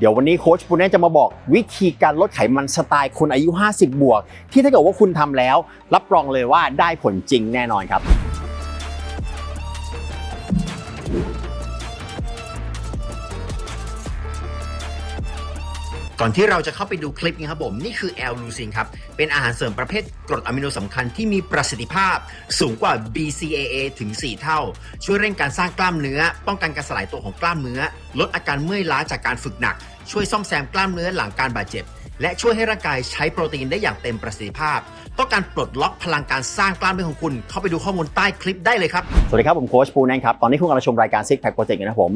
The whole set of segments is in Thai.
เดี๋ยววันนี้โค้ชปูเน่จะมาบอกวิธีการลดไขมันสไตล์คนอายุ 50 บวก ที่ถ้าเกิดว่าคุณทำแล้ว รับรองเลยว่าได้ผลจริงแน่นอนครับ ก่อนที่เราจะเข้าไปดูคลิปนี้ครับผมนี่คือแอลลูซินครับ เป็นอาหารเสริมประเภทกรดอะมิโนสำคัญที่มีประสิทธิภาพสูงกว่า BCAA ถึง 4 เท่า ช่วยเร่งการสร้างกล้ามเนื้อ ป้องกันการสลายตัวของกล้ามเนื้อ ลดอาการเมื่อยล้าจากการฝึกหนัก ช่วยซ่อมแซมกล้ามเนื้อหลังการบาดเจ็บ และช่วยให้ร่างกายใช้โปรตีนได้อย่างเต็มประสิทธิภาพ ต้องการปลดล็อกพลังการสร้างกล้ามเนื้อของคุณ เข้าไปดูข้อมูลใต้คลิปได้เลยครับ สวัสดีครับ ผมโค้ชปูแนนครับ ตอนนี้คุณกำลังชมรายการ Six Pack Project อยู่นะครับผม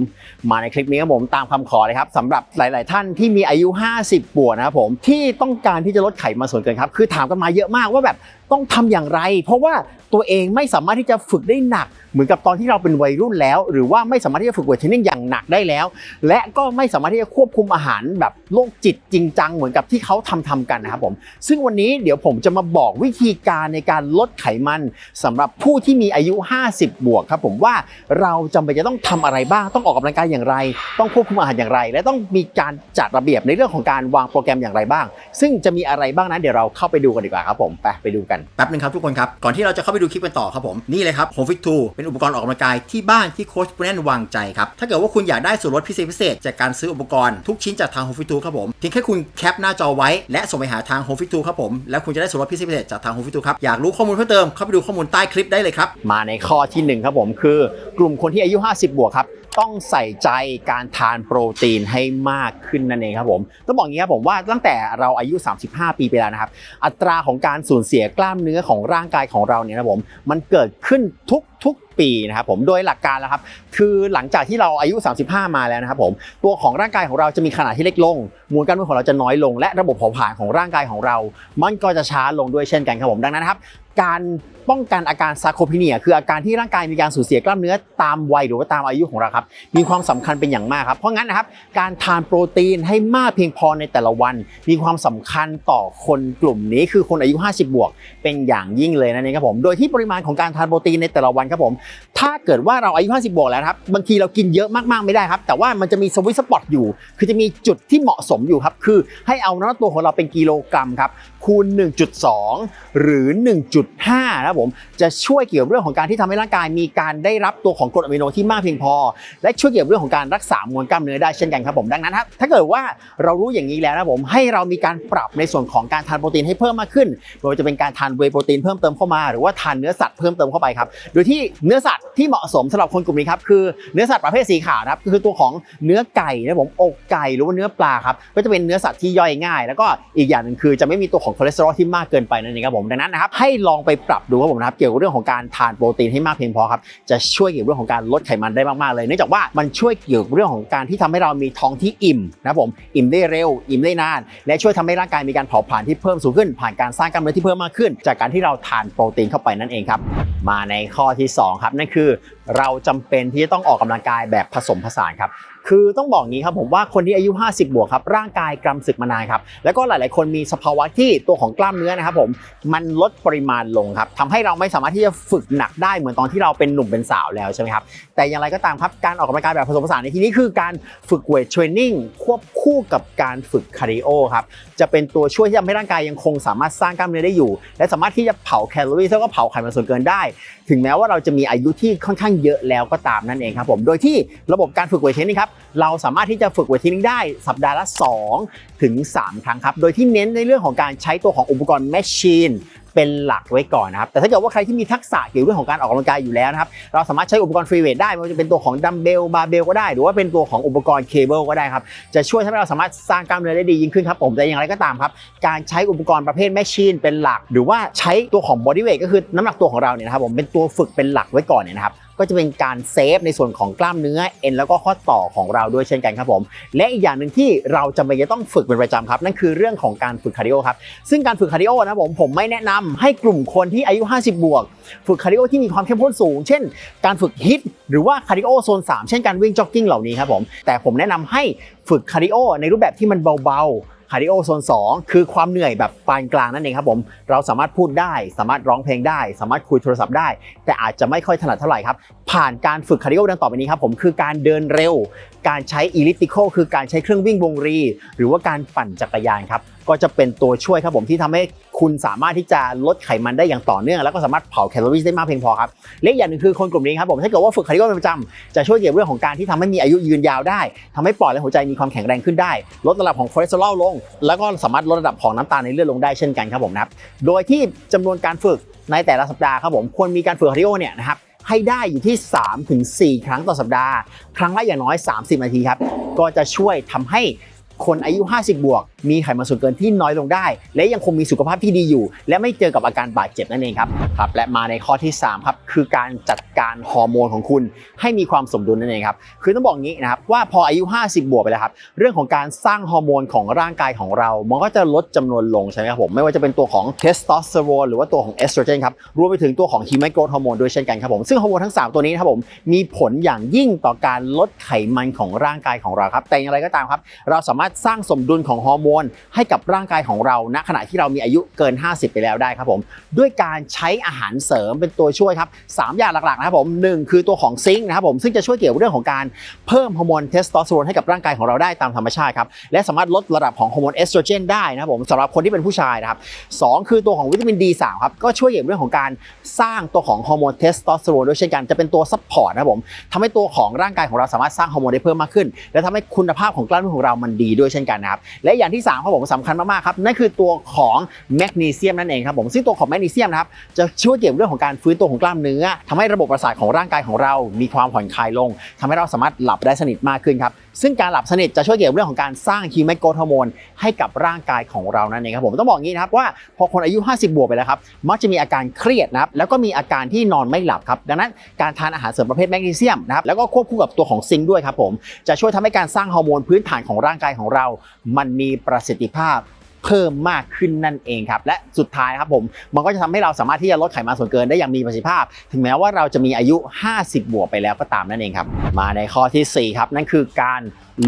มาในคลิปนี้ครับผมตามคำขอเลยครับสำหรับหลาย ๆ ท่านที่มีอายุ 50 บวกนะครับผมที่ต้องการที่จะลดไขมันส่วนเกินครับคือถามกันมาเยอะมากว่าแบบ ต้องทำอย่างไร เพราะว่าตัวเองไม่สามารถที่จะฝึกได้หนัก เหมือนกับตอนที่เราเป็นวัยรุ่นแล้ว หรือว่าไม่สามารถที่จะฝึกเวทเทรนนิ่งอย่างหนักได้แล้ว และก็ไม่สามารถที่จะควบคุมอาหารแบบโรคจิตจริงจังเหมือนกับที่เขาทำทำกันนะครับผมซึ่งวันนี้เดี๋ยวผมจะมาบอกวิธีการในการลดไขมันสำหรับผู้ที่มีอายุ 50 บวกครับผมว่าเราจำเป็นจะต้องทำอะไรบ้างต้องออกกำลังกายอย่างไร ต้องควบคุมอาหารอย่างไร และต้องมีการจัดระเบียบในเรื่องของการวางโปรแกรมอย่างไรบ้าง ซึ่งจะมีอะไรบ้างนั้นเดี๋ยวเราเข้าไปดูกันดีกว่าครับผมไปไปดูกันแป๊บนึงครับทุกคนครับ ก่อนที่เราจะเข้าไปดูคลิปกันต่อครับผม นี่เลยครับ Home Fit 2เป็นอุปกรณ์ออกกำลังกายที่บ้านที่โค้ชแนนวางใจครับ ถ้าเกิดว่าคุณอยากได้ส่วนลดพิเศษพิเศษจากการซื้ออุปกรณ์ทุกชิ้นจากทาง Home Fit 2ครับผมเพียงแค่คุณแคปหน้าจอไว้และส่งไปหาทาง Home Fit 2ครับผมแล้วคุณจะได้ส่วนลดพิเศษพิเศษจากทาง Home Fit 2ครับอยากรู้ข้อมูลเพิ่มเติมเข้าไปดูข้อมูลใต้คลิปได้เลยครับมาในข้อที่หนึ่งครับผมคือกลุ่มคนที่อายุ 50 บวกครับต้องใส่ใจการทานโปรตีนให้มากขึ้นนั่นเองครับผมต้องบอกงี้ครับผมว่าตั้งแต่เราอายุ 35 ปีไปแล้วนะครับอัตราของการสูญเสียกล้ามเนื้อของร่างกายของเราเนี่ยนะผมมันเกิดขึ้นทุกทุกปีนะครับผมโดยหลักการแล้วครับคือหลังจากที่เราอายุ 35 มาแล้วนะครับผมตัวของร่างกายของเราจะมีขนาดที่เล็กลงมวลกล้ามเนื้อของเราจะน้อยลง และระบบเผาผลาญของร่างกายของเรา มันก็จะช้าลงด้วยเช่นกันครับผมดังนั้นครับการ ป้องกันอาการซาโคพีเนีย คืออาการที่ร่างกายมีการสูญเสียกล้ามเนื้อตามวัยหรือว่าตามอายุของเราครับ มีความสำคัญเป็นอย่างมากครับ เพราะงั้นนะครับ การทานโปรตีนให้มากเพียงพอในแต่ละวัน มีความสำคัญต่อคนกลุ่มนี้คือคนอายุ 50 บวก เป็นอย่างยิ่งเลยนั่นเองครับผม โดยที่ปริมาณของการทานโปรตีนในแต่ละวันครับผม ถ้าเกิดว่าเราอายุ 50 บวกแล้วครับ บางทีเรากินเยอะมากๆไม่ได้ครับ แต่ว่ามันจะมีสวิตสปอตอยู่ คือจะมีจุดที่เหมาะสมอยู่ครับ คือให้เอาน้ำหนักตัวของเราเป็นกิโลกรัมครับ คูณ 1.2 หรือ 1.5 นะครับผม จะช่วยเกี่ยวกับเรื่องของการที่ทำให้ร่างกายมีการได้รับตัวของกรดอะมิโนที่มากเพียงพอ และช่วยเกี่ยวกับเรื่องของการรักษามวลกล้ามเนื้อได้เช่นกันครับผมดังนั้นครับถ้าเกิดว่าเรารู้อย่างนี้แล้วนะครับผมให้เรามีการปรับในส่วนของการทานโปรตีนให้เพิ่มมากขึ้นไม่ว่าจะเป็นการทานเวโปรตีนเพิ่มเติมเข้ามาหรือว่าทานเนื้อสัตว์เพิ่มเติมเข้าไปครับโดยที่เนื้อสัตว์ที่เหมาะสมสำหรับคนกลุ่มนี้ครับคือเนื้อสัตว์ประเภทสีขาวนะครับก็คือตัวของเนื้อไก่นะผมอกไก่หรือว่าเนื้อปลาครับก็จะเป็นเนื้อสัตว์ที่ย่อยง่าย แล้วก็อีกอย่างหนึ่งคือจะไม่มีตัวของคอเลสเตอรอลที่มากเกินไปนั่นเองครับผมดังนั้นนะครับให้ลองไปปรับดูครับผมนะครับเกี่ยวกับเรื่องของการทานโปรตีนให้มากเพียงพอครับจะช่วยเกี่ยวกับเรื่องของการลดไขมันได้มากๆเลยเนื่องจากว่ามันช่วยเกี่ยวกับเรื่องของการที่ทำให้เรามีท้องที่อิ่มนะครับผมอิ่มได้เร็ว อิ่มได้นาน และช่วยทำให้ร่างกายมีการเผาผลาญที่เพิ่มสูงขึ้น ผ่านการสร้างกล้ามเนื้อที่เพิ่มมากขึ้น จากการที่เราทานโปรตีนเข้าไปนั่นเองครับมาในข้อที่2ครับนั่นคือ เราจำเป็นที่จะต้องออกกำลังกายแบบผสมผสานครับ คือต้องบอกงี้ครับผมว่าคนที่อายุ 50 บวกครับร่างกายกำศึกมานานครับแล้วก็หลาย ๆ คนมีสภาวะที่ตัวของกล้ามเนื้อนะครับผมมันลดปริมาณลงครับทำให้เราไม่สามารถที่จะฝึกหนักได้เหมือนตอนที่เราเป็นหนุ่มเป็นสาวแล้วใช่ไหมครับแต่อย่างไรก็ตามครับการออกกำลังกายแบบผสมผสานในที่นี้คือการฝึกเวทเทรนนิ่งควบคู่กับการฝึกคาร์ดิโอครับจะเป็นตัวช่วยที่ทำให้ร่างกายยังคงสามารถสร้างกล้ามเนื้อได้อยู่ และสามารถที่จะเผาแคลอรี่แล้วก็เผาไขมันส่วนเกินได้ ถึงแม้ว่าเราจะมีอายุที่ค่อนข้างเยอะแล้วก็ตามนั่นเองครับผมโดยที่ระบบการฝึกเวทเทรนนิ่งครับเราสามารถที่จะฝึกเวทเทรนนิ่งได้สัปดาห์ละ 2 ถึง 3 ครั้งครับ โดยที่เน้นในเรื่องของการใช้ตัวของอุปกรณ์แมชชีนเป็นหลักไว้ก่อนนะครับ แต่ถ้าเกิดว่าใครที่มีทักษะเกี่ยวกับเรื่องของการออกกำลังกายอยู่แล้วนะครับ เราสามารถใช้อุปกรณ์ฟรีเวทได้ไม่ว่าจะเป็นตัวของดัมเบล บาร์เบลก็ได้ หรือว่าเป็นตัวของอุปกรณ์เคเบิลก็ได้ครับ จะช่วยทำให้เราสามารถสร้างกล้ามเนื้อได้ดียิ่งขึ้นครับผม แต่อย่างไรก็ตามครับ การใช้อุปกรณ์ประเภทแมชชีนเป็นหลัก หรือว่าใช้ตัวของบอดี้เวทก็คือน้ำหนักตัวของเราเนี่ยนะครับผม เป็นตัวฝึกเป็นหลักไว้ก่อนเนี่ยนะครับ ก็จะเป็นการเซฟในส่วนของกล้ามเนื้อเอ็นแล้วก็ข้อต่อของเราด้วยเช่นกันครับผม และอีกอย่างหนึ่งที่เราจำเป็นจะต้องฝึกเป็นประจำครับ นั่นคือเรื่องของการฝึกคาร์ดิโอครับ ซึ่งการฝึกคาร์ดิโอนะผมผมไม่แนะนำให้กลุ่มคนที่อายุ 50 บวก ฝึกคาร์ดิโอที่มีความเข้มข้นสูง เช่น การฝึกฮิตหรือว่าคาร์ดิโอโซน 3 เช่นการวิ่งจ็อกกิ้งเหล่านี้ครับผมแต่ผมแนะนำให้ฝึกคาร์ดิโอในรูปแบบที่มันเบาๆ คาร์ดิโอโซน2 คือความเหนื่อยแบบปานกลางนั่นเองครับผม เราสามารถพูดได้ สามารถร้องเพลงได้ สามารถคุยโทรศัพท์ได้ แต่อาจจะไม่ค่อยถนัดเท่าไหร่ครับ ผ่านการฝึกคาร์ดิโอดังต่อไปนี้ครับผม คือการเดินเร็ว การใช้อีลิปติโคคือการใช้เครื่องวิ่งวงรี หรือว่าการปั่นจักรยานครับ ก็จะเป็นตัวช่วยครับผมที่ทำให้คุณสามารถที่จะลดไขมันได้อย่างต่อเนื่อง แล้วก็สามารถเผาแคลอรี่ได้มากเพียงพอครับและอีกอย่างหนึ่งคือคนกลุ่มนี้ครับผมถ้าเกิดว่าฝึกคาร์ดิโอเป็นประจำจะช่วยเกี่ยวเรื่องของการที่ทำให้มีอายุยืนยาวได้ทำให้ปอดและหัวใจมีความแข็งแรงขึ้นได้ ลดระดับของคอเลสเตอรอลลง แล้วก็สามารถลดระดับของน้ำตาลในเลือดลงได้เช่นกันครับผมนะครับโดยที่จำนวนการฝึกในแต่ละสัปดาห์ครับผมควรมีการฝึกคาร์ดิโอเนี่ยนะครับให้ได้อยู่ที่ 3-4 ครั้งต่อสัปดาห์ ครั้งละอย่างน้อย 30 นาทีครับก็จะช่วยทำให้คนอายุ 50 บวก มีไขมันส่วนเกินที่น้อยลงได้ และยังคงมีสุขภาพที่ดีอยู่ และไม่เจอกับอาการบาดเจ็บนั่นเองครับครับ และมาในข้อที่3ครับคือการจัดการฮอร์โมนของคุณ ให้มีความสมดุลนั่นเองครับคือต้องบอกงี้นะครับว่าพออายุ 50 บวกไปแล้วครับเรื่องของการสร้างฮอร์โมนของร่างกายของเรา มันก็จะลดจำนวนลงใช่ไหมครับผมไม่ว่าจะเป็นตัวของเทสโทสเตอโรนหรือว่าตัวของเอสโตรเจนครับรวมไปถึงตัวของฮีมโกรทฮอร์โมนด้วยเช่นกันครับผมซึ่งฮอร์โมนทั้ง 3 ตัวนี้นะครับผมมีผลอย่างยิ่งต่อการลดไขมันของร่างกายของเราครับแต่อย่างไรก็ตามครับเราสามารถสร้างสมดุลของฮอร์โมนให้กับร่างกายของเราณขณะที่เรามีอายุเกิน 50 ไปแล้วได้ครับผมด้วยการใช้อาหารเสริมเป็นตัวช่วยครับสามอย่างหลักๆนะครับผมหนึ่งคือตัวของซิงค์นะครับผมซึ่งจะช่วยเกี่ยวกับเรื่องของการเพิ่มฮอร์โมนเทสโทสเตอโรนให้กับร่างกายของเราได้ตามธรรมชาติครับและสามารถลดระดับของฮอร์โมนเอสโตรเจนได้นะครับผมสำหรับคนที่เป็นผู้ชายนะครับสองคือตัวของวิตามิน D3 ครับก็ช่วยเกี่ยวกับเรื่องของการสร้างตัวของฮอร์โมนเทสโทสเตอโรนด้วยเช่นกันจะเป็นตัวซัพพอร์ตนะครับผมทำให้ตัวของร่างกายของเราสามารถสร้างฮอร์โมนได้เพิ่มมากขึ้น และทำให้คุณภาพของกล้ามเนื้อของเรามันดีด้วยเช่นกันนะครับและอย่างที่3ครับผมสำคัญมากๆครับนั่นคือตัวของแมกนีเซียมนั่นเองครับผมซึ่งตัวของแมกนีเซียมนะครับจะช่วยเกี่ยวกับเรื่องของการฟื้นตัวของกล้ามเนื้อทำให้ระบบประสาทของร่างกายของเรา มีความผ่อนคลายลงทำให้เราสามารถหลับได้สนิทมากขึ้นครับ ซึ่งการหลับสนิทจะช่วยเกี่ยวกับเรื่องของการสร้างฮิวแมกโกรทฮอร์โมนให้กับร่างกายของเรานั่นเองครับผมต้องบอกงี้นะครับว่าพอคนอายุ 50 บวกไปแล้วครับมักจะมีอาการเครียดนะครับแล้วก็มีอาการที่นอนไม่หลับครับดังนั้นการทานอาหารเสริมประเภทแมกนีเซียมนะครับแล้วก็ควบคู่กับตัวของซิงค์ด้วยครับผมจะช่วยทำให้การสร้างฮอร์โมนพื้นฐานของร่างกายของเรา มันมีประสิทธิภาพ เพิ่มมากขึ้นนั่นเองครับ และสุดท้ายครับผม มันก็จะทำให้เราสามารถที่จะลดไขมันส่วนเกินได้อย่างมีประสิทธิภาพ ถึงแม้ว่าเราจะมีอายุ 50 บวกไปแล้วก็ตามนั่นเองครับ มาในข้อทีสี่4 ครับ นั่นคือการ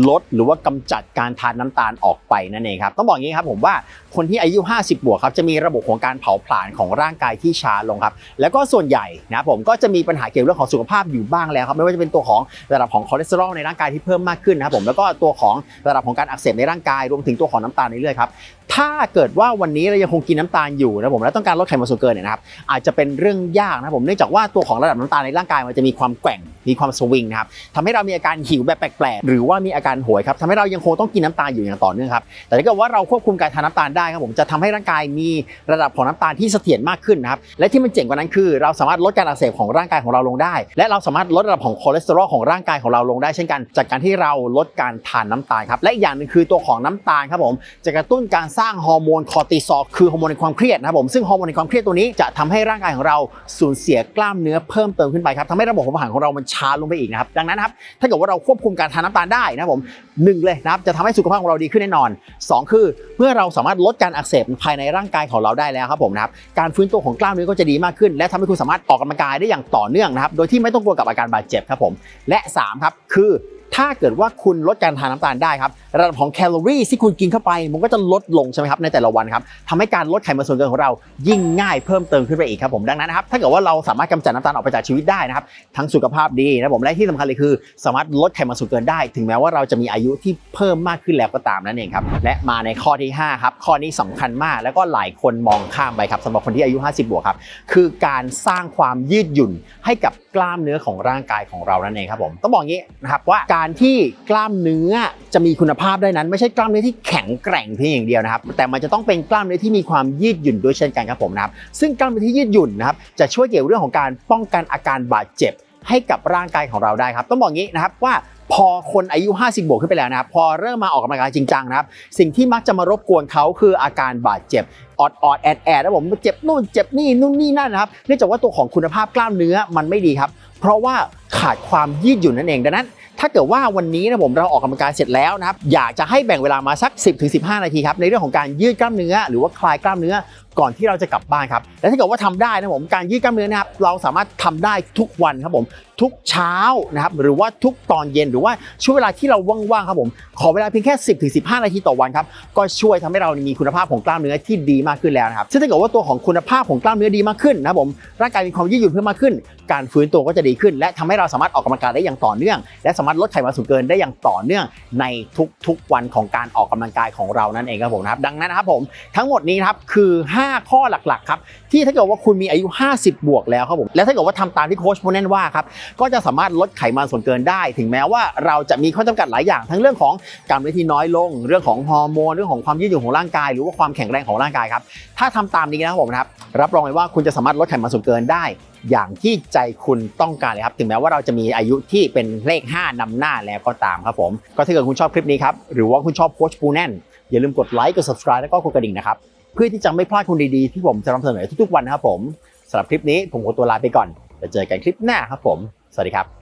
ลดหรือว่ากำจัดการทานน้ำตาลออกไปนั่นเองครับต้องบอกอย่างนี้ครับผมว่าคนที่อายุ 50 บวกครับจะมีระบบของการเผาผลาญของร่างกายที่ช้าลงครับแล้วก็ส่วนใหญ่นะครับผมก็จะมีปัญหาเกี่ยวกับเรื่องของสุขภาพอยู่บ้างแล้วครับไม่ว่าจะเป็นตัวของระดับของคอเลสเตอรอลในร่างกายที่เพิ่มมากขึ้นนะครับผมแล้วก็ตัวของระดับของการอักเสบในร่างกายรวมถึงตัวของน้ำตาลในเลือดครับถ้าเกิดว่าวันนี้เรายังคงกินน้ำตาลอยู่นะผมแล้วต้องการลดไขมันส่วนเกินเนี่ยนะครับอาจจะเป็นเรื่องยากนะครับผมเนื่องจากว่าตัวของระดับน้ำตาลในร่างกายมันจะมีความแกว่งมีความสวิงนะครับทำให้เรามีอาการหิวแบบแปลกๆหรือว่ามีอาการโหยครับทำให้เรายังคงต้องกินน้ำตาลอยู่อย่างต่อเนื่องครับแต่ถ้าเกิดว่าเราควบคุมการทานน้ำตาลได้ครับผมจะทำให้ร่างกายมีระดับของน้ำตาลที่เสถียรมากขึ้นนะครับและที่มันเจ๋งกว่านั้นคือ เราสามารถลดการอักเสบของร่างกายของเราลงได้ และเราสามารถลดระดับของคอเลสเตอรอลของร่างกายของเราลงได้เช่นกัน จากการที่เราลดการทานน้ำตาลครับและอีกอย่างหนึ่งคือตัวของน้ำตาลครับผมจะกระตุ้นการสร้างฮอร์โมนคอร์ติซอลคือฮอร์โมนในความเครียดนะครับผมซึ่งฮอร์โมนในความเครียดตัวนี้จะทำให้ร่างกายของเราสูญเสียกล้ามเนื้อเพิ่มเติมขึ้นไปครับทำให้ระบบผาผลาญของเรามันช้าลงไปอีกนะครับดังนั้นครับถ้าเกิดว่าเราควบคุมการทานน้ำตาลได้นะครับผมหนึ่งเลยนะครับจะทำให้สุขภาพของเราดีขึ้นแน่นอนสองคือเมื่อเราสามารถลดการอักเสบภายในร่างกายของเราได้แล้วครับผมนะครับการฟื้นตัวของกล้ามเนื้อก็จะดีมากขึ้น และทำให้คุณสามารถออกกำลังกายได้อย่างต่อเนื่องนะครับโดยที่ไม่ต้องกลัวกับอาการบาดเจ็บครับผมและสามครับคือ ถ้าเกิดว่าคุณลดการทานน้ำตาลได้ครับระดับของแคลอรี่ที่คุณกินเข้าไป มันก็จะลดลงใช่ไหมครับในแต่ละวันครับทำให้การลดไขมันส่วนเกินของเรายิ่งง่ายเพิ่มเติมขึ้นไปอีกครับผมดังนั้นนะครับถ้าเกิดว่าเราสามารถกำจัดน้ำตาลออกไปจากชีวิตได้นะครับทั้งสุขภาพดีนะผมและที่สำคัญเลยคือ สามารถลดไขมันส่วนเกินได้ ถึงแม้ว่าเราจะมีอายุที่เพิ่มมากขึ้นแล้วก็ตามนั่นเองครับและมาในข้อที่ห้าครับข้อนี้สำคัญมาก แล้วก็หลายคนมองข้ามไปครับสำหรับคนที่อายุ 50 บวกครับคือการสร้างความยืดหยุ่นให้กับ กล้ามเนื้อของร่างกายของเรานั่นเองครับผมต้องบอกอย่างนี้นะครับว่าการที่กล้ามเนื้อจะมีคุณภาพได้นั้น ไม่ใช่กล้ามเนื้อที่แข็งแกร่งเพียงอย่างเดียวนะครับ แต่มันจะต้องเป็นกล้ามเนื้อที่มีความยืดหยุ่นด้วยเช่นกันครับผมนะครับซึ่งกล้ามเนื้อที่ยืดหยุ่นนะครับจะช่วยเกี่ยวเรื่องของการป้องกันอาการบาดเจ็บให้กับร่างกายของเราได้ครับ ต้องบอกงี้นะครับว่า พอคนอายุ 50 บวกขึ้นไปแล้วนะครับพอเริ่มมาออกกำลังกายจริงจังนะครับสิ่งที่มักจะมารบกวนเขาคืออาการบาดเจ็บออดออดแอดแอดนะผมเจ็บนู่นเจ็บนี่นู่นนี่นั่นนะครับเนื่องจากว่าตัวของคุณภาพกล้ามเนื้อมันไม่ดีครับ เพราะว่าขาดความยืดหยุ่นนั่นเองดังนั้น ถ้าเกิดว่าวันนี้นะผมเราออกกำลังกายเสร็จแล้วนะครับอยากจะให้แบ่งเวลามาสัก 10-15 นาทีครับในเรื่องของการยืดกล้ามเนื้อ หรือว่าคลายกล้ามเนื้อ ก่อนที่เราจะกลับบ้านครับและถ้าเกิดว่าทำได้นะผมการยืดกล้ามเนื้อนะครับเราสามารถทำได้ทุกวันครับผมทุกเช้านะครับหรือว่าทุกตอนเย็นหรือว่าช่วงเวลาที่เราว่างๆครับผมขอเวลาเพียงแค่ 10-15ถึง15นาทีต่อวันครับก็ช่วยทำให้เรามีคุณภาพของกล้ามเนื้อที่ดีมากขึ้นแล้วนะครับซึ่งถ้าเกิดว่าตัวของคุณภาพของกล้ามเนื้อดีมากขึ้นนะผมร่างกายมีความยืดหยุ่นเพิ่มมากขึ้น การฟื้นตัวก็จะดีขึ้น และทำให้เราสามารถออกกำลังกายได้อย่างต่อเนื่อง และสามารถลดไขมันส่วนเกินได้อย่างต่อเนื่อง ในทุกๆวันของการออกกำลังกายของเรานั่นเองครับผมนะครับดังนั้นนะครับผมทั้งหมดนี้ครับคือ 5 5 ข้อหลักๆครับที่ถ้าเกิดว่าคุณมีอายุ 50 บวกแล้วครับผมและถ้าเกิดว่าทำตามที่โค้ชโมเนนว่าครับก็จะสามารถลดไขมันส่วนเกินได้ ถึงแม้ว่าเราจะมีข้อจำกัดหลายอย่าง ทั้งเรื่องของกล้ามเนื้อที่น้อยลง เรื่องของฮอร์โมนเรื่องของความยืดหยุ่นของร่างกาย หรือว่าความแข็งแรงของร่างกายครับถ้าทำตามนี้นะครับผมนะครับรับรองเลยว่าคุณจะสามารถลดไขมันส่วนเกินได้อย่างที่ใจคุณต้องการเลยครับ ถึงแม้ว่าเราจะมีอายุที่เป็นเลข 5นำหน้าแล้วก็ตามครับผม ก็ถ้าเกิดคุณชอบคลิปนี้ครับ หรือว่าคุณชอบโค้ชปูแน่น อย่าลืมกดไลค์ กด subscribe แล้วก็กดกระดิ่งนะครับ เพื่อที่จะไม่พลาดคนดีๆที่ผมจะนำเสนอทุกๆวันนะครับผมสำหรับคลิปนี้ผมขอตัวลาไปก่อนแล้วเจอกันคลิปหน้าครับผม สวัสดีครับ